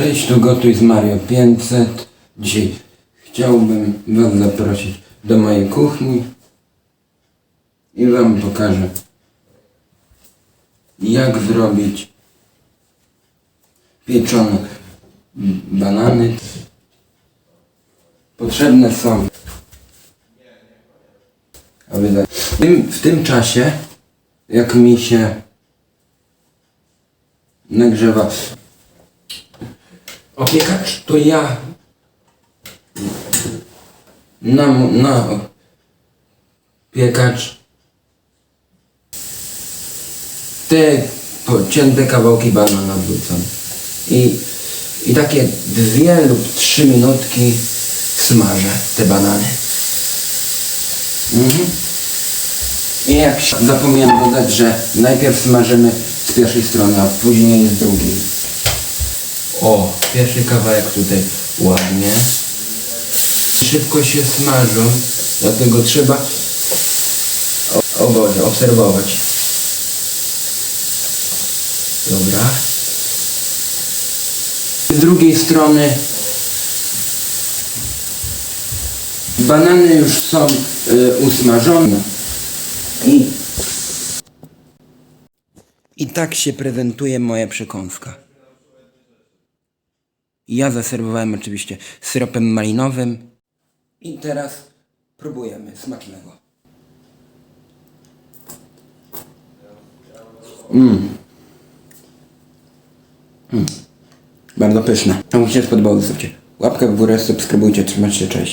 Cześć, tu Gotuj z Mario 500. Dzisiaj chciałbym Was zaprosić do mojej kuchni i Wam pokażę jak zrobić pieczone banany. Potrzebne są aby w tym, w tym czasie jak mi się nagrzewa opiekacz, to ja na, mu- na piekacz te pocięte kawałki banana wrzucam i, i takie dwie lub trzy minutki smażę te banany. Mhm. I jak się- zapomniałem dodać, że najpierw smażymy z pierwszej strony, a później z drugiej. O, pierwszy kawałek tutaj ładnie. Szybko się smażą, dlatego trzeba o, o Boże, obserwować. Dobra. Z drugiej strony banany już są y, usmażone i i tak się prezentuje moja przekąska. Ja zaserwowałem oczywiście syropem malinowym. I teraz próbujemy smacznego. Mmm. Bardzo pyszne. A mu się spodobało, zostawcie łapkę w górę, subskrybujcie, trzymajcie się, cześć.